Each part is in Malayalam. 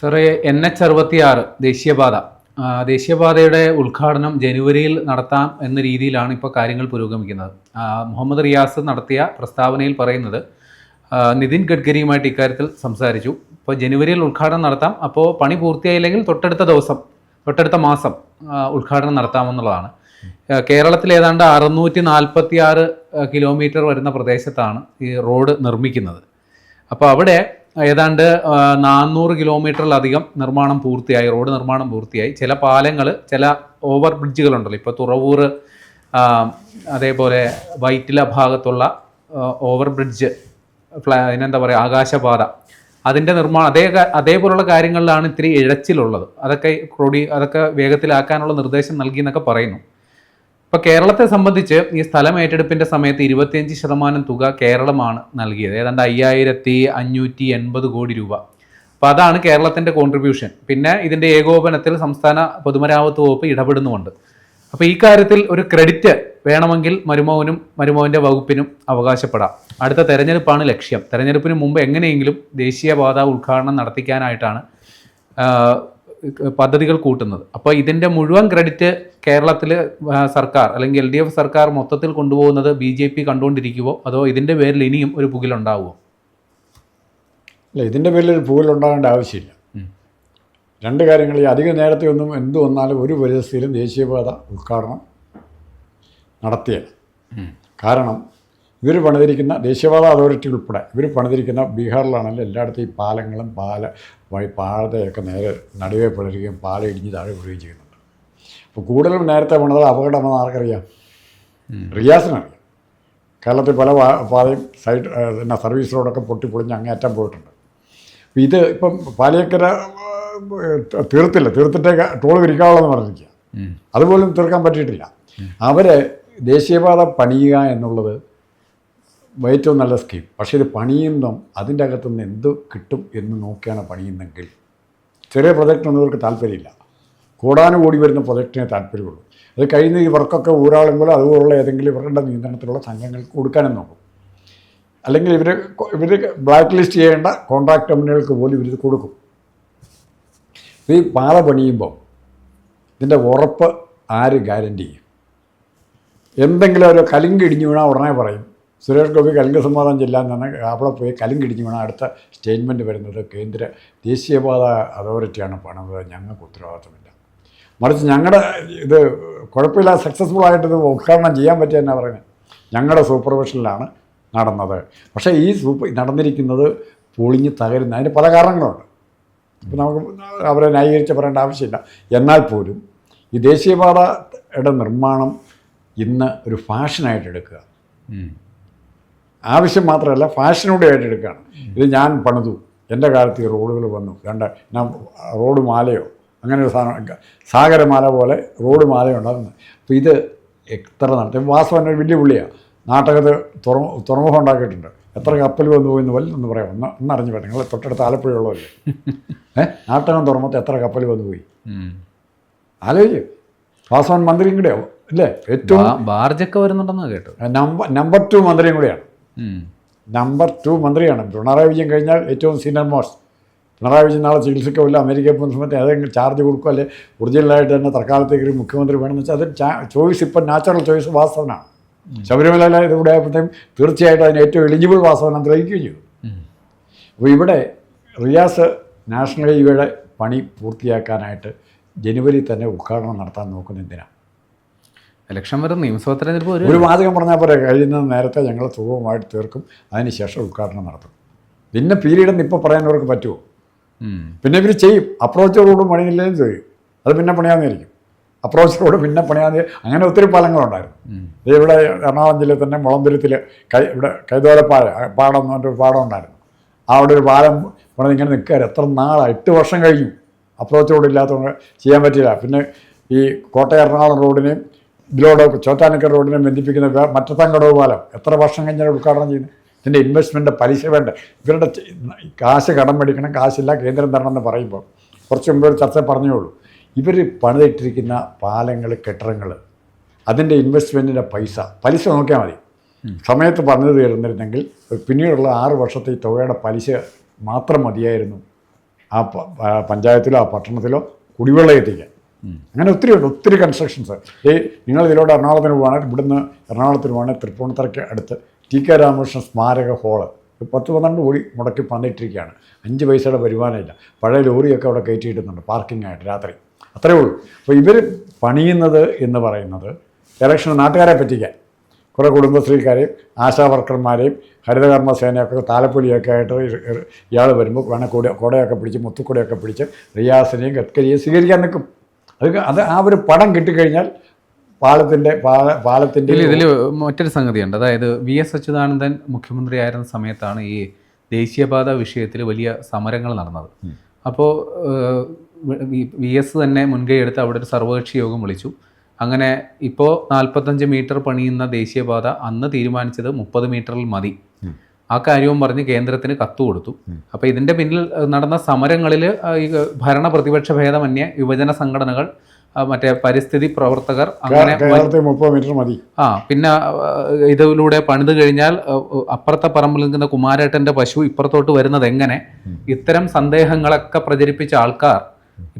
സാറേ എൻ എച്ച് അറുപത്തി ആറ് ദേശീയപാത ദേശീയപാതയുടെ ഉദ്ഘാടനം ജനുവരിയിൽ നടത്താം എന്ന രീതിയിലാണ് ഇപ്പോൾ കാര്യങ്ങൾ പുരോഗമിക്കുന്നത്. മുഹമ്മദ് റിയാസ് നടത്തിയ പ്രസ്താവനയിൽ പറയുന്നത് നിതിൻ ഗഡ്കരിയുമായിട്ട് ഇക്കാര്യത്തിൽ സംസാരിച്ചു. ഇപ്പോൾ ജനുവരിയിൽ ഉദ്ഘാടനം നടത്താം. അപ്പോൾ പണി പൂർത്തിയായില്ലെങ്കിൽ തൊട്ടടുത്ത ദിവസം തൊട്ടടുത്ത മാസം ഉദ്ഘാടനം നടത്താമെന്നുള്ളതാണ്. കേരളത്തിൽ ഏതാണ്ട് അറുന്നൂറ്റി നാൽപ്പത്തി ആറ് കിലോമീറ്റർ വരുന്ന പ്രദേശത്താണ് ഈ റോഡ് നിർമ്മിക്കുന്നത്. അപ്പോൾ അവിടെ ഏതാണ്ട് നാനൂറ് കിലോമീറ്ററിലധികം നിർമ്മാണം പൂർത്തിയായി റോഡ് നിർമ്മാണം പൂർത്തിയായി. ചില പാലങ്ങൾ ചില ഓവർ ബ്രിഡ്ജുകളുണ്ടല്ലോ ഇപ്പോൾ തുറവൂർ അതേപോലെ വൈറ്റില ഭാഗത്തുള്ള ഓവർ ബ്രിഡ്ജ് ഫ്ലാ അതിനെന്താ പറയുക ആകാശപാത. അതിന്റെ നിർമ്മാണം അതേ അതേപോലുള്ള കാര്യങ്ങളിലാണ് ഇത്തിരി ഇഴച്ചിലുള്ളത്. അതൊക്കെ ക്രോഡി അതൊക്കെ വേഗത്തിലാക്കാനുള്ള നിർദ്ദേശം നൽകി എന്നൊക്കെ പറയുന്നു. ഇപ്പൊ കേരളത്തെ സംബന്ധിച്ച് ഈ സ്ഥലം ഏറ്റെടുപ്പിന്റെ സമയത്ത് ഇരുപത്തിയഞ്ച് ശതമാനം തുക കേരളമാണ് നൽകിയത്. ഏതാണ്ട് അയ്യായിരത്തി അഞ്ഞൂറ്റി എൺപത് കോടി രൂപ. അപ്പൊ അതാണ് കേരളത്തിന്റെ കോൺട്രിബ്യൂഷൻ പിന്നെ ഇതിന്റെ ഏകോപനത്തിൽ സംസ്ഥാന പൊതുമരാമത്ത് വകുപ്പ് ഇടപെടുന്നുമുണ്ട്. അപ്പൊ ഈ കാര്യത്തിൽ ഒരു ക്രെഡിറ്റ് വേണമെങ്കിൽ മരുമോനും മരുമോന്റെ വകുപ്പിനും അവകാശപ്പെടാം. അടുത്ത തെരഞ്ഞെടുപ്പാണ് ലക്ഷ്യം. തെരഞ്ഞെടുപ്പിന് മുമ്പ് എങ്ങനെയെങ്കിലും ദേശീയപാത ഉദ്ഘാടനം നടത്തിക്കാനായിട്ടാണ് പദ്ധതികൾ കൂട്ടുന്നത്. അപ്പോൾ ഇതിന്റെ മുഴുവൻ ക്രെഡിറ്റ് കേരളത്തിൽ സർക്കാർ അല്ലെങ്കിൽ എൽ ഡി എഫ് സർക്കാർ മൊത്തത്തിൽ കൊണ്ടുപോകുന്നത് ബി ജെ പി കണ്ടുകൊണ്ടിരിക്കുമോ അതോ ഇതിന്റെ പേരിൽ ഇനിയും ഒരു പുകിലുണ്ടാവുമോ അല്ല ഇതിന്റെ പേരിൽ ഒരു പുകിലുണ്ടാകേണ്ട ആവശ്യമില്ല. രണ്ട് കാര്യങ്ങൾ ഈ അധിക നേരത്തെ ഒന്നും എന്ത് വന്നാലും ഒരു പരിസ്ഥിതിയിലും ദേശീയപാത ഉദ്ഘാടനം നടത്തിയത് കാരണം ഇവർ പണിതിരിക്കുന്ന ദേശീയപാത അതോറിറ്റി ഉൾപ്പെടെ ഇവർ പണിതിരിക്കുന്ന ബീഹാറിലാണെങ്കിലും എല്ലായിടത്തും ഈ പാലങ്ങളും പാല വഴി പാതയൊക്കെ നേരെ നടുവേ പിളരുകയും പാല ഇടിഞ്ഞ് താഴെ വീഴുകയും ചെയ്യുന്നുണ്ട്. അപ്പോൾ കൂടുതലും നേരത്തെ പണിത് അപകടമെന്ന് ആർക്കറിയാം? റിയാസിനറിയാം കേരളത്തിൽ പല പാലയും പാതയും സൈഡ് പിന്നെ സർവീസ് റോഡൊക്കെ പൊട്ടിപ്പൊളിഞ്ഞ് അങ്ങേറ്റം പോയിട്ടുണ്ട്. അപ്പോൾ ഇത് ഇപ്പം പാലയക്കര തീർത്തില്ല. തീർത്തിട്ടേ ടോൾ വിരിക്കാവുള്ളതെന്ന് പറഞ്ഞിരിക്കുക അതുപോലും തീർക്കാൻ പറ്റിയിട്ടില്ല. അവരെ ദേശീയപാത പണിയുക എന്നുള്ളത് ഏറ്റവും നല്ല സ്കീം പക്ഷേ ഇത് പണിയുമ്പം അതിന്റെ അകത്തുനിന്ന് എന്ത് കിട്ടും എന്ന് നോക്കിയാണ് പണിയുന്നെങ്കിൽ ചെറിയ പ്രൊജക്റ്റിനൊന്നും ഇവർക്ക് താല്പര്യമില്ല. കൂടാനുകൂടി വരുന്ന പ്രൊജക്റ്റിനെ താല്പര്യമുള്ളൂ. അത് കഴിഞ്ഞ് ഇവർക്കൊക്കെ ഊരാളുമ്പോൾ അതുപോലുള്ള ഏതെങ്കിലും ഇവരുടെ നിയന്ത്രണത്തിലുള്ള സംഘങ്ങൾക്ക് കൊടുക്കാനും നോക്കും. അല്ലെങ്കിൽ ഇവർ ഇവർ ബ്ലാക്ക് ലിസ്റ്റ് ചെയ്യേണ്ട കോൺട്രാക്ട് കമ്പനികൾക്ക് പോലും ഇവരിത് കൊടുക്കും. ഈ പാത പണിയുമ്പോൾ ഇതിന്റെ ഉറപ്പ് ആര് ഗ്യാരണ്ടി ചെയ്യും? എന്തെങ്കിലും ഒരു കലിങ്ക് വീണാൽ ഉടനെ പറയും സുരേഷ് ഗോപി കലിംഗ സമാധാനം ചെല്ലാൻ തന്നെ അവിടെ പോയി കലിങ്കിടിഞ്ഞു വേണം അടുത്ത സ്റ്റേറ്റ്മെന്റ് വരുന്നത് കേന്ദ്ര ദേശീയപാത അതോറിറ്റിയാണ് പണിത് ഞങ്ങൾക്ക് ഉത്തരവാദിത്തമില്ല. മറിച്ച് ഞങ്ങളുടെ ഇത് കുഴപ്പമില്ല സക്സസ്ഫുൾ ആയിട്ട് ഇത് ഉദ്ഘാടനം ചെയ്യാൻ പറ്റിയ എന്നാ പറയുന്നത് ഞങ്ങളുടെ സൂപ്പർവിഷനിലാണ് നടന്നത്. പക്ഷേ ഈ സൂപ്പർ നടന്നിരിക്കുന്നത് പൊളിഞ്ഞ് തകരുന്ന അതിന് പല കാരണങ്ങളുണ്ട്. ഇപ്പം നമുക്ക് അവരെ ന്യായീകരിച്ച് പറയേണ്ട ആവശ്യമില്ല. എന്നാൽ പോലും ഈ ദേശീയപാതയുടെ നിർമ്മാണം ഇന്ന് ഒരു ഫാഷനായിട്ട് എടുക്കുക. ആവശ്യം മാത്രമല്ല ഫാഷനോടെ ആയിട്ട് എടുക്കുകയാണ് ഇത് ഞാൻ പണിതു. എന്റെ കാലത്ത് ഈ റോഡുകൾ വന്നു. രണ്ട് ഞാൻ റോഡ് മാലയോ അങ്ങനെ ഒരു സാധനം സാഗരമാല പോലെ റോഡ് മാലയോ ഉണ്ടായിരുന്നു. അപ്പോൾ ഇത് എത്ര നടത്തി വാസവൻ ഒരു വലിയ പുള്ളിയാണ്. നാട്ടകത്ത് തുറ തുറമുഖം ഉണ്ടാക്കിയിട്ടുണ്ട്. എത്ര കപ്പൽ വന്നു പോയി എന്ന് വല്ല ഒന്ന് പറയാം. ഒന്ന് ഒന്ന് അറിഞ്ഞു പറ്റും നിങ്ങൾ തൊട്ടടുത്ത് ആലപ്പുഴയുള്ളതല്ലേ ഏഹ് നാട്ടകം തുറമുഖത്ത് എത്ര കപ്പൽ വന്നു പോയി? ആലോചിച്ചു വാസവൻ മന്ത്രിയും കൂടെയാവും അല്ലേ? ഏറ്റവും ബാർജൊക്കെ വരുന്നുണ്ടെന്ന് കേട്ടു നമ്പർ നമ്പർ ടു മന്ത്രിയും കൂടെയാണ്. നമ്പർ ടു മന്ത്രിയാണ്. പിണറായി വിജയൻ കഴിഞ്ഞാൽ ഏറ്റവും സീനിയർ മോസ്റ്റ് പിണറായി വിജയൻ നാളെ ചികിത്സയ്ക്ക് വല്ല അമേരിക്കയിൽ പോകുന്ന സമയത്ത് ഏതെങ്കിലും ചാർജ് കൊടുക്കുക അല്ലെ ഒറിജിനലായിട്ട് തന്നെ തൽക്കാലത്തേക്ക് ഒരു മുഖ്യമന്ത്രി വേണമെന്ന് വെച്ചാൽ അത് ചോയ്സ് ഇപ്പം നാച്ചുറൽ ചോയ്സ് വാസവനാണ്. ശബരിമല ഇതുകൂടെ ആയപ്പോഴത്തേക്കും തീർച്ചയായിട്ടും അതിന് ഏറ്റവും എലിജിബിൾ വാസവനം തെളിയിക്കുകയും ചെയ്തു. അപ്പോൾ ഇവിടെ റിയാസ് നാഷണൽ ഹൈവേയുടെ പണി പൂർത്തിയാക്കാനായിട്ട് ജനുവരി തന്നെ ഉദ്ഘാടനം നടത്താൻ നോക്കുന്ന എന്തിനാണ് ഇലക്ഷൻ വരും നിയമസഭാ തെരഞ്ഞെടുപ്പ് വരും. ഒരു വാചകം പറഞ്ഞാൽ പോലെ കഴിയുന്നത് നേരത്തെ ഞങ്ങൾ സുഖമായിട്ട് തീർക്കും. അതിനുശേഷം ഉദ്ഘാടനം നടത്തും. പിന്നെ പീരീഡ് ഇപ്പോൾ പറയാനവർക്ക് പറ്റുമോ പിന്നെ ഇവർ ചെയ്യും. അപ്രോച്ച് റോഡ് പണിയില്ലെങ്കിലും ചെയ്യും. അത് പിന്നെ പണിയാമെന്നിരിക്കും അപ്രോച്ച് റോഡ് പിന്നെ പണിയാതെ അങ്ങനെ ഒത്തിരി പാലങ്ങളുണ്ടായിരുന്നു. ഇവിടെ എറണാകുളം ജില്ലയിൽ തന്നെ മുളന്തുരുത്തിൽ കൈ ഇവിടെ കൈതോലപ്പാഴ പാടം എന്ന് പറഞ്ഞൊരു പാടം ഉണ്ടായിരുന്നു അവിടെ ഒരു പാലം പണിത് ഇങ്ങനെ നിൽക്കാറ് എത്ര നാളാണ് എട്ട് വർഷം കഴിഞ്ഞു. അപ്രോച്ച് റോഡ് ഇല്ലാത്തതുകൊണ്ട് ചെയ്യാൻ പറ്റില്ല പിന്നെ ഈ കോട്ടയം എറണാകുളം റോഡിനെയും ഇതിലൂടെ ചോറ്റാനിക്കർ റോഡിനെ ബന്ധിപ്പിക്കുന്ന മറ്റത്തങ്കടവ് പാലം എത്ര വർഷം കഴിഞ്ഞാൽ ഉദ്ഘാടനം ചെയ്യുന്നത് ഇതിന്റെ ഇൻവെസ്റ്റ്മെന്റ് പലിശ വേണ്ട. ഇവരുടെ കാശ് കടം മേടിക്കണം കാശില്ല കേന്ദ്രം തരണം എന്ന് പറയുമ്പോൾ കുറച്ച് മുമ്പ് ഒരു ചർച്ച പറഞ്ഞോളൂ ഇവർ പണിതിട്ടിരിക്കുന്ന പാലങ്ങൾ കെട്ടിടങ്ങൾ അതിന്റെ ഇൻവെസ്റ്റ്മെന്റിന്റെ പൈസ പലിശ നോക്കിയാൽ മതി. സമയത്ത് പറഞ്ഞു തീർന്നിരുന്നെങ്കിൽ പിന്നീടുള്ള ആറ് വർഷത്തെ ഈ തുകയുടെ പലിശ മാത്രം മതിയായിരുന്നു. ആ ആ പഞ്ചായത്തിലോ ആ പട്ടണത്തിലോ കുടിവെള്ളം എത്തിക്കാൻ. അങ്ങനെ ഒത്തിരി ഉണ്ട് ഒത്തിരി കൺസ്ട്രക്ഷൻസ് ഈ നിങ്ങൾ ഇതിലൂടെ എറണാകുളത്തിന് പോകണമെങ്കിൽ ഇവിടുന്ന് എറണാകുളത്തിന് പോകണമെങ്കിൽ തൃപ്പൂണിത്തറയ്ക്ക് അടുത്ത് ടി കെ രാമകൃഷ്ണൻ സ്മാരക ഹോൾ പത്ത് പന്ത്രണ്ട് കോടി മുടക്കി പണിയിട്ടിരിക്കുകയാണ്. അഞ്ച് പൈസയുടെ വരുമാനമില്ല. പഴയ ലോറിയൊക്കെ അവിടെ കയറ്റി ഇടുന്നുണ്ട് പാർക്കിംഗ് ആയിട്ട് രാത്രി. അത്രയേ ഉള്ളൂ. അപ്പോൾ ഇവർ പണിയുന്നത് എന്ന് പറയുന്നത് ഇലക്ഷൻ നാട്ടുകാരെ പറ്റിക്കാൻ. കുറേ കുടുംബശ്രീക്കാരെയും ആശാ വർക്കർമാരെയും ഹരിതകർമ്മ സേനയൊക്കെ താലപ്പൊലിയൊക്കെ ആയിട്ട് ഇയാൾ വരുമ്പോൾ വേണേൽ കൂടെ കുടയൊക്കെ പിടിച്ച് മുത്തുക്കുടയൊക്കെ പിടിച്ച് റിയാസിനെയും ഗഡ്കരിയെയും സ്വീകരിക്കാൻ നിൽക്കും. അത് അത് ആ ഒരു പടം കിട്ടിക്കഴിഞ്ഞാൽ പാലത്തിന്റെ പാല പാലത്തിന്റെ ഇതിൽ ഇതിൽ മറ്റൊരു സംഗതിയുണ്ട്. അതായത് വി എസ് അച്യുതാനന്ദൻ മുഖ്യമന്ത്രിയായിരുന്ന സമയത്താണ് ഈ ദേശീയപാത വിഷയത്തിൽ വലിയ സമരങ്ങൾ നടന്നത്. അപ്പോൾ വി എസ് തന്നെ മുൻകൈ എടുത്ത് അവിടെ ഒരു സർവകക്ഷി യോഗം വിളിച്ചു. അങ്ങനെ ഇപ്പോൾ നാൽപ്പത്തഞ്ച് മീറ്റർ പണിയുന്ന ദേശീയപാത അന്ന് തീരുമാനിച്ചത് മുപ്പത് മീറ്ററിൽ മതി. ആ കാര്യവും പറഞ്ഞ് കേന്ദ്രത്തിന് കത്തു കൊടുത്തു. അപ്പോൾ ഇതിന്റെ പിന്നിൽ നടന്ന സമരങ്ങളിൽ ഈ ഭരണ പ്രതിപക്ഷ ഭേദമന്യേ യുവജന സംഘടനകൾ മറ്റേ പരിസ്ഥിതി പ്രവർത്തകർ അങ്ങനെ മുപ്പത് മീറ്റർ മതി. ആ പിന്നെ ഇതിലൂടെ പണിത് കഴിഞ്ഞാൽ അപ്പുറത്തെ പറമ്പിൽ നിൽക്കുന്ന കുമാരേട്ടന്റെ പശു ഇപ്പുറത്തോട്ട് വരുന്നത് എങ്ങനെ? ഇത്തരം സന്ദേഹങ്ങളൊക്കെ പ്രചരിപ്പിച്ച ആൾക്കാർ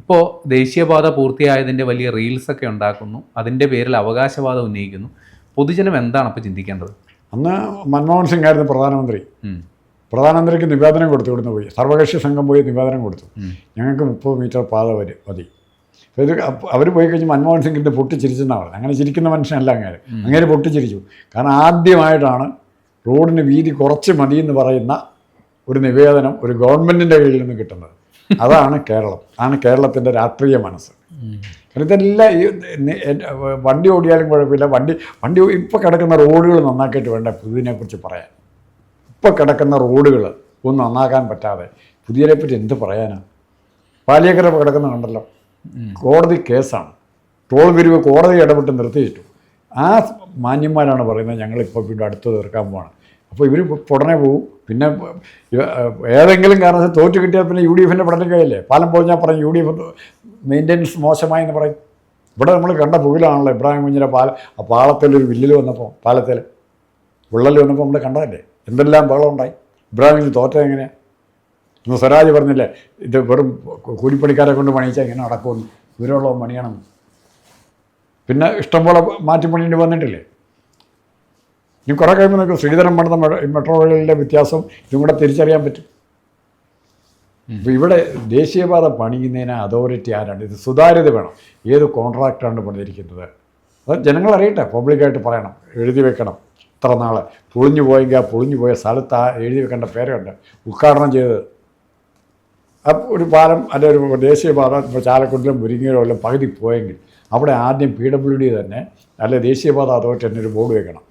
ഇപ്പോൾ ദേശീയപാത പൂർത്തിയായതിന്റെ വലിയ റീൽസ് ഒക്കെ ഉണ്ടാക്കുന്നു. അതിന്റെ പേരിൽ അവകാശവാദം ഉന്നയിക്കുന്നു. പൊതുജനം എന്താണ് അപ്പോൾ ചിന്തിക്കേണ്ടത്? അന്ന് മൻമോഹൻ സിംഗ് ആയിരുന്നു പ്രധാനമന്ത്രി. പ്രധാനമന്ത്രിക്ക് നിവേദനം കൊടുത്തു ഇവിടുന്ന് പോയി. സർവകക്ഷി സംഘം പോയി നിവേദനം കൊടുത്തു. ഞങ്ങൾക്ക് മുപ്പത് മീറ്റർ പാത വരെ മതി. ഇത് അവർ പോയി കഴിഞ്ഞ് മൻമോഹൻ സിംഗിന്റെ പൊട്ടിച്ചിരിച്ചെന്നാണ് പറഞ്ഞത്. അങ്ങനെ ചിരിക്കുന്ന മനുഷ്യനല്ല അങ്ങേര്. അങ്ങേര് പൊട്ടിച്ചിരിച്ചു. കാരണം ആദ്യമായിട്ടാണ് റോഡിന് വീതി കുറച്ച് മതി എന്ന് പറയുന്ന ഒരു നിവേദനം ഒരു ഗവൺമെന്റിന്റെ കയ്യിൽ നിന്ന് കിട്ടുന്നത്. അതാണ് കേരളം. ആണ് കേരളത്തിന്റെ രാഷ്ട്രീയ മനസ്സ്. ഇതെല്ലാം ഈ വണ്ടി ഓടിയാലും കുഴപ്പമില്ല. വണ്ടി വണ്ടി ഇപ്പോൾ കിടക്കുന്ന റോഡുകൾ നന്നാക്കിയിട്ട് വേണ്ട. പുതിയതിനെക്കുറിച്ച് പറയാൻ. ഇപ്പോൾ കിടക്കുന്ന റോഡുകൾ ഒന്നും നന്നാക്കാൻ പറ്റാതെ. പുതിയതിനെപ്പറ്റി എന്ത് പറയാനാണ് പാലിയക്കര കിടക്കുന്ന കണ്ടല്ലോ. കോടതി കേസാണ്. ടോൾ പിരിവ് കോടതി ഇടപെട്ട് നിർത്തിയിട്ടു. ആ മാന്യന്മാരാണ് പറയുന്നത് ഞങ്ങളിപ്പോൾ വീണ്ടും അടുത്ത് തീർക്കാൻ പോവാണ്. അപ്പോൾ ഇവർ ഉടനെ പോകും പിന്നെ ഏതെങ്കിലും കാരണത്തിൽ തോറ്റ് കിട്ടിയാൽ പിന്നെ യു ഡി എഫിന്റെ പഠനം കഴിയല്ലേ പാലം ഞാൻ പറഞ്ഞു യു ഡി എഫ് മെയിന്റെനൻസ് മോശമായി എന്ന് പറയും. ഇവിടെ നമ്മൾ കണ്ട പുകിലാണല്ലോ ഇബ്രാഹിം കുഞ്ഞിന്റെ പാല ആ പാലത്തിലൊരു വില്ലിൽ വന്നപ്പോൾ പാലത്തിൽ വിള്ളൽ വന്നപ്പോൾ നമ്മൾ കണ്ടതല്ലേ? എന്തെല്ലാം ബഹളമുണ്ടായി? ഇബ്രാഹിം കുഞ്ഞ് തോറ്റത് എങ്ങനെയാണ് ഇന്ന് സ്വരാജ് പറഞ്ഞില്ലേ ഇത് വെറും കൂലിപ്പണിക്കാരെ കൊണ്ട് പണിയിച്ചാൽ ഇങ്ങനെ നടക്കുമെന്ന്. ഇവരുള്ള പണിയണം. പിന്നെ ഇഷ്ടംപോലെ മാറ്റി പണിയേണ്ടി വന്നിട്ടില്ലേ? ഇനി കുറേ കഴിയുമ്പോൾ നമുക്ക് ശ്രീധരൻ പണിത മെട്രോ റെയിലിന്റെ വ്യത്യാസം ഇതും കൂടെ തിരിച്ചറിയാൻ പറ്റും. അപ്പോൾ ഇവിടെ ദേശീയപാത പണിയുന്നതിന് അതോറിറ്റി ആരാണ്? ഇത് സുതാര്യത വേണം. ഏത് കോൺട്രാക്റ്റാണ് പണിതിരിക്കുന്നത്? അത് ജനങ്ങൾ അറിയട്ടെ പബ്ലിക്കായിട്ട് പറയണം എഴുതി വെക്കണം. ഇത്ര നാൾ പൊളിഞ്ഞു പോയെങ്കിൽ ആ പൊളിഞ്ഞു പോയ സ്ഥലത്ത് ആ എഴുതി വെക്കേണ്ട പേരുണ്ട്. ഉദ്ഘാടനം ചെയ്തത്. അപ്പോൾ ഒരു പാലം അല്ലെ ഒരു ദേശീയപാത ഇപ്പോൾ ചാലക്കുടിലും മുരിങ്ങയിലോ എല്ലാം പകുതി പോയെങ്കിൽ അവിടെ ആദ്യം പി ഡബ്ല്യു ഡി തന്നെ അല്ലെ ദേശീയപാത അതോറിറ്റി തന്നെ ഒരു ബോർഡ് വെക്കണം.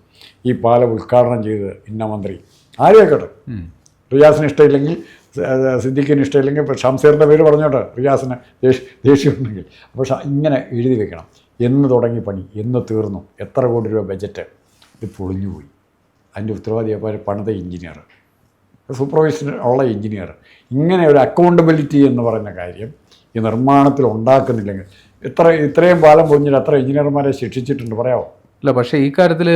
ഈ പാലം ഉദ്ഘാടനം ചെയ്ത് ഇന്ന മന്ത്രി. ആരും വെക്കട്ടെ? റിയാസിന് ഇഷ്ടമില്ലെങ്കിൽ സിദ്ദിഖിന് ഇഷ്ടമില്ലെങ്കിൽ ഇപ്പോൾ ഷംസീറിന്റെ പേര് പറഞ്ഞോട്ടെ റിയാസിന് ദേഷ്യ ദേഷ്യമുണ്ടെങ്കിൽ. അപ്പോൾ ഇങ്ങനെ എഴുതി വെക്കണം. എന്ന് തുടങ്ങി പണി എന്ന് തീർന്നു. എത്ര കോടി രൂപ ബജറ്റ്? ഇത് പൊളിഞ്ഞുപോയി അതിന്റെ ഉത്തരവാദിയായ പണിത എഞ്ചിനീയർ. സൂപ്പർവൈസർ ഉള്ള എഞ്ചിനീയർ. ഇങ്ങനെ ഒരു അക്കൗണ്ടബിലിറ്റി എന്ന് പറയുന്ന കാര്യം ഈ നിർമ്മാണത്തിൽ ഉണ്ടാക്കുന്നില്ലെങ്കിൽ ഇത്ര ഇത്രയും പാലം പൊഞ്ഞിട്ട് എത്ര എഞ്ചിനീയർമാരെ ശിക്ഷിച്ചിട്ടുണ്ട് പറയാമോ അല്ല പക്ഷേ ഈ കാര്യത്തിൽ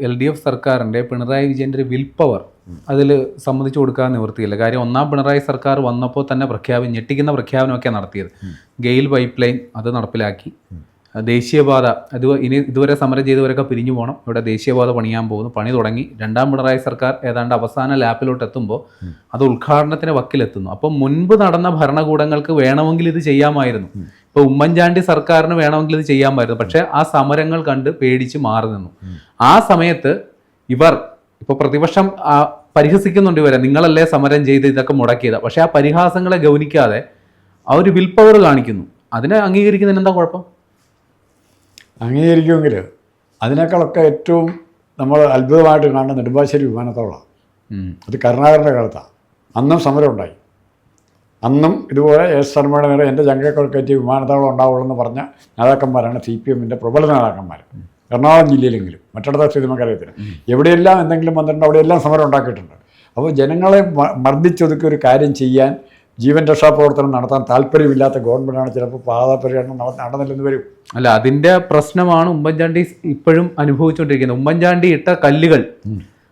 എൽ ഡി എഫ് സർക്കാരിന്റെ പിണറായി വിജയന്റെ വിൽ പവർ അതിൽ സമ്മതിച്ചു കൊടുക്കാൻ നിവൃത്തിയില്ല. കാര്യം ഒന്നാം പിണറായി സർക്കാർ വന്നപ്പോൾ തന്നെ പ്രഖ്യാപനം ഞെട്ടിക്കുന്ന പ്രഖ്യാപനമൊക്കെ നടത്തിയത്. ഗെയിൽ പൈപ്പ് ലൈൻ അത് നടപ്പിലാക്കി. ദേശീയപാത അത് ഇനി ഇതുവരെ സമരം ചെയ്തവരൊക്കെ പിരിഞ്ഞു പോകണം. ഇവിടെ ദേശീയപാത പണിയാൻ പോകുന്നു. പണി തുടങ്ങി. രണ്ടാം പിണറായി സർക്കാർ ഏതാണ്ട് അവസാന ലാപ്പിലോട്ട് എത്തുമ്പോൾ അത് ഉദ്ഘാടനത്തിന് വക്കിലെത്തുന്നു. അപ്പം മുൻപ് നടന്ന ഭരണകൂടങ്ങൾക്ക് വേണമെങ്കിൽ ഇത് ചെയ്യാമായിരുന്നു. ഇപ്പോൾ ഉമ്മൻചാണ്ടി സർക്കാരിന് വേണമെങ്കിൽ ഇത് ചെയ്യാമായിരുന്നു. പക്ഷേ ആ സമരങ്ങൾ കണ്ട് പേടിച്ച് മാറി നിന്നു. ആ സമയത്ത് ഇവർ ഇപ്പൊ പ്രതിപക്ഷം പരിഹസിക്കുന്നുണ്ട് ഇവരെ. നിങ്ങളല്ലേ സമരം ചെയ്ത് ഇതൊക്കെ മുടക്കിയത്. പക്ഷെ ആ പരിഹാസങ്ങളെ ഗൗനിക്കാതെ ആ ഒരു വിൽ പവർ കാണിക്കുന്നു. അതിനെ അംഗീകരിക്കുന്നതിന് എന്താ കുഴപ്പം? അംഗീകരിക്കുമെങ്കിൽ അതിനേക്കാളൊക്കെ ഏറ്റവും നമ്മൾ അത്ഭുതമായിട്ട് കാണുന്ന നെടുമ്പാശ്ശേരി വിമാനത്താവളമാണ്. അത് കരുണാകരന്റെ കാലത്താണ് അന്നും സമരം ഉണ്ടായി അന്നും ഇതുപോലെ എസ് ശർമ്മയുടെ നേരെ എന്റെ ജങ്കേക്കോൾ കയറ്റി വിമാനത്താവളം ഉണ്ടാവുള്ളൂ എന്ന് പറഞ്ഞ നേതാക്കന്മാരാണ് സി പി എമ്മിന്റെ പ്രബല നേതാക്കന്മാർ എറണാകുളം ജില്ലയിലെങ്കിലും മറ്റിടത്തെ സ്ഥിതി നമുക്കറിയത്തില്ല എവിടെയെല്ലാം എന്തെങ്കിലും വന്നിട്ടുണ്ട് അവിടെയെല്ലാം സമരം ഉണ്ടാക്കിയിട്ടുണ്ട്. അപ്പോൾ ജനങ്ങളെ മർദ്ദിച്ചൊതുക്കി ഒരു കാര്യം ചെയ്യാൻ ജീവൻ രക്ഷാ പ്രവർത്തനം നടത്താൻ താല്പര്യമില്ലാത്ത ഗവൺമെന്റാണ് ചിലപ്പോൾ പാതാപര്യടനം നട- നടന്നില്ലെന്ന് വരും. അല്ല അതിന്റെ പ്രശ്നമാണ് ഉമ്മൻചാണ്ടി ഇപ്പോഴും അനുഭവിച്ചുകൊണ്ടിരിക്കുന്നത്. ഉമ്മൻചാണ്ടി ഇട്ട കല്ലുകൾ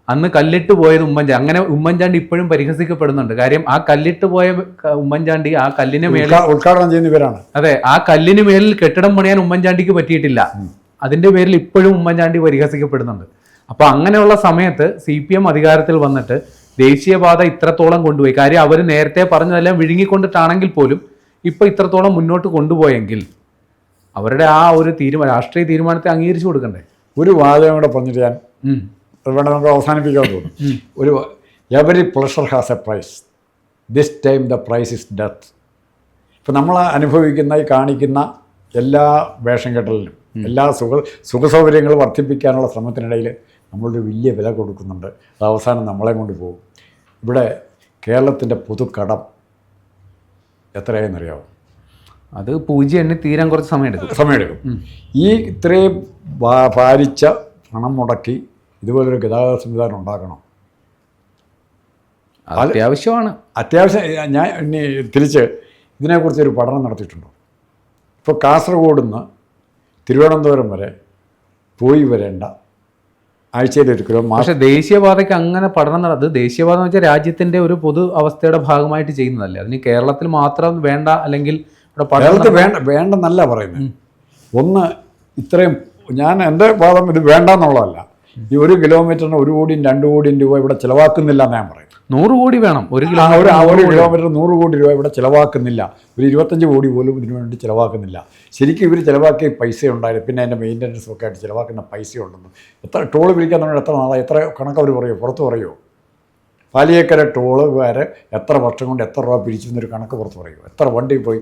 അന്ന് കല്ലിട്ട് പോയത് ഉമ്മൻചാണ്ടി അങ്ങനെ ഉമ്മൻചാണ്ടി ഇപ്പോഴും പരിഹസിക്കപ്പെടുന്നുണ്ട്. കാര്യം ആ കല്ലിട്ട് പോയ ഉമ്മൻചാണ്ടി ആ കല്ലിന് മേളിൽ ഉദ്ഘാ- ഉദ്ഘാടനം ചെയ്യുന്ന ഇവരാണ്. അതെ ആ കല്ലിന് മേലിൽ കെട്ടിടം പണിയാൻ ഉമ്മൻചാണ്ടിക്ക് പറ്റിയിട്ടില്ല. അതിന്റെ പേരിൽ ഇപ്പോഴും ഉമ്മൻചാണ്ടി പരിഹസിക്കപ്പെടുന്നുണ്ട്. അപ്പോൾ അങ്ങനെയുള്ള സമയത്ത് സി പി എം അധികാരത്തിൽ വന്നിട്ട് ദേശീയപാത ഇത്രത്തോളം കൊണ്ടുപോയി. കാര്യം അവർ നേരത്തെ പറഞ്ഞതെല്ലാം വിഴുങ്ങിക്കൊണ്ടിട്ടാണെങ്കിൽ പോലും ഇപ്പോൾ ഇത്രത്തോളം മുന്നോട്ട് കൊണ്ടുപോയെങ്കിൽ അവരുടെ ആ ഒരു തീരുമാനം രാഷ്ട്രീയ തീരുമാനത്തെ അംഗീകരിച്ചു കൊടുക്കണ്ടേ? ഒരു വാചകം കൂടെ പറഞ്ഞിട്ട് ഞാൻ വേണ്ട നമുക്ക് അവസാനിപ്പിക്കാൻ തോന്നുന്നു ഒരു every pleasure has a price this time the price is death ഇപ്പം നമ്മൾ അനുഭവിക്കുന്ന ഈ കാണിക്കുന്ന എല്ലാ വേഷം കെട്ടലിനും എല്ലാ സുഖ സുഖസൗകര്യങ്ങൾ വർദ്ധിപ്പിക്കാനുള്ള ശ്രമത്തിനിടയിൽ നമ്മളൊരു വലിയ വില കൊടുക്കുന്നുണ്ട്. അത് അവസാനം നമ്മളെ കൊണ്ട് പോകും. ഇവിടെ കേരളത്തിന്റെ പൊതുക്കടം എത്രയായെന്നറിയാമോ അത് പൂജ്യം എണ്ണി തീരാൻ കുറച്ച് സമയമെടുക്കും. സമയമെടുക്കും. ഈ ഇത്രയും ഭാരിച്ച പണം മുടക്കി ഇതുപോലൊരു ഗതാഗത സംവിധാനം ഉണ്ടാക്കണം. അത് അത്യാവശ്യമാണ്. അത്യാവശ്യം ഞാൻ ഇനി തിരിച്ച് ഇതിനെക്കുറിച്ച് ഒരു പഠനം നടത്തിയിട്ടുണ്ടോ? ഇപ്പോൾ കാസർഗോഡ് നിന്ന് തിരുവനന്തപുരം വരെ പോയി വരേണ്ട. ആഴ്ചയിൽ ഒരു കിലോ മാസം പക്ഷെ ദേശീയപാതയ്ക്ക് അങ്ങനെ പഠനം നടത്തുന്നത് ദേശീയപാത എന്ന് വെച്ചാൽ രാജ്യത്തിന്റെ ഒരു പൊതു അവസ്ഥയുടെ ഭാഗമായിട്ട് ചെയ്യുന്നതല്ലേ? അതിന് കേരളത്തിൽ മാത്രം വേണ്ട അല്ലെങ്കിൽ കേരളത്തിൽ വേണ്ട വേണ്ടെന്നല്ല പറയുന്നത്. ഒന്ന് ഇത്രയും ഞാൻ എന്റെ വാദം ഇത് വേണ്ടെന്നുള്ളതല്ല. ഈ ഒരു കിലോമീറ്ററിന് ഒരു കോടിയും രണ്ട് കോടിയും രൂപ ഇവിടെ ചിലവാക്കുന്നില്ല എന്ന് ഞാൻ പറയും. നൂറ് കോടി വേണം. ഒരു കിലോ ഒരു കിലോമീറ്റർ നൂറ് കോടി. രൂപ ഇവിടെ ചിലവാക്കുന്നില്ല. ഒരു ഇരുപത്തഞ്ച് കോടി പോലും ഇതിനു വേണ്ടി ചിലവാക്കുന്നില്ല. ശരിക്കും ഇവർ ചിലവാക്കിയ പൈസ ഉണ്ടായിരുന്നു പിന്നെ അതിന്റെ മെയിന്റനൻസ് ഒക്കെ ആയിട്ട് ചിലവാക്കുന്ന പൈസ ഉണ്ടെന്ന്. എത്ര ടോൾ വിളിക്കാൻ തുടങ്ങി എത്ര നാളെ എത്ര കണക്ക് അവർ പറയുമോ പുറത്ത് പറയുമോ പാലിയേക്കര ടോൾ വരെ എത്ര വർഷം കൊണ്ട് എത്ര രൂപ പിരിച്ചു എന്നൊരു കണക്ക് പുറത്ത് പറയുമോ എത്ര വണ്ടി പോയി?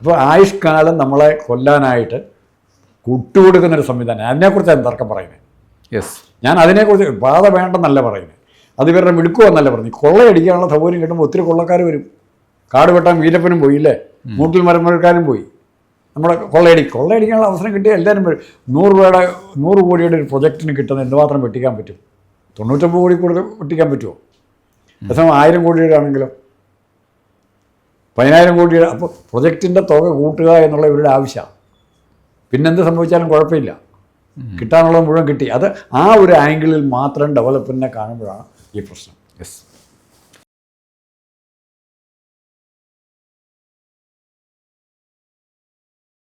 അപ്പോൾ ആയുഷ്കാലം നമ്മളെ കൊല്ലാനായിട്ട് കൂട്ടുകൊടുക്കുന്നൊരു സംവിധാനം. അതിനെക്കുറിച്ചാണ് തർക്കം പറയുന്നത് യെസ് ഞാൻ അതിനെക്കുറിച്ച് ബാധ വേണ്ടെന്നല്ല പറയുന്നത് അത് ഇവരുടെ മിടുക്കുമെന്നല്ല പറഞ്ഞു കൊള്ളയടിക്കാനുള്ള സൗകര്യം കിട്ടുമ്പോൾ ഒത്തിരി കൊള്ളക്കാർ വരും. കാട് വെട്ടാൻ വീരപ്പനും പോയി ഇല്ലേ? മൂട്ടിൽ മരമരക്കാരും പോയി. നമ്മുടെ കൊള്ളയടി കൊള്ളയടിക്കാനുള്ള അവസരം കിട്ടിയാൽ എല്ലാവരും വരും. നൂറ് രൂപയുടെ നൂറ് കോടിയുടെ ഒരു പ്രൊജക്റ്റിന് കിട്ടുന്ന എന്തുമാത്രം വെട്ടിക്കാൻ പറ്റും? തൊണ്ണൂറ്റൊമ്പത് കോടി കൂടുതൽ വെട്ടിക്കാൻ പറ്റുമോ അതേസമയം ആയിരം കോടിയുടെ ആണെങ്കിലും പതിനായിരം കോടിയുടെ അപ്പോൾ പ്രൊജക്റ്റിന്റെ തുക കൂട്ടുക എന്നുള്ള ഇവരുടെ ആവശ്യമാണ് പിന്നെന്ത് സംഭവിച്ചാലും കുഴപ്പമില്ല. കിട്ടാനുള്ളത് മുഴുവൻ കിട്ടി. അത് ആ ഒരു ആംഗിളിൽ മാത്രം ഡെവലപ്മെന്റിനെ കാണുമ്പോഴാണ് ഈ പ്രശ്നം. യെസ്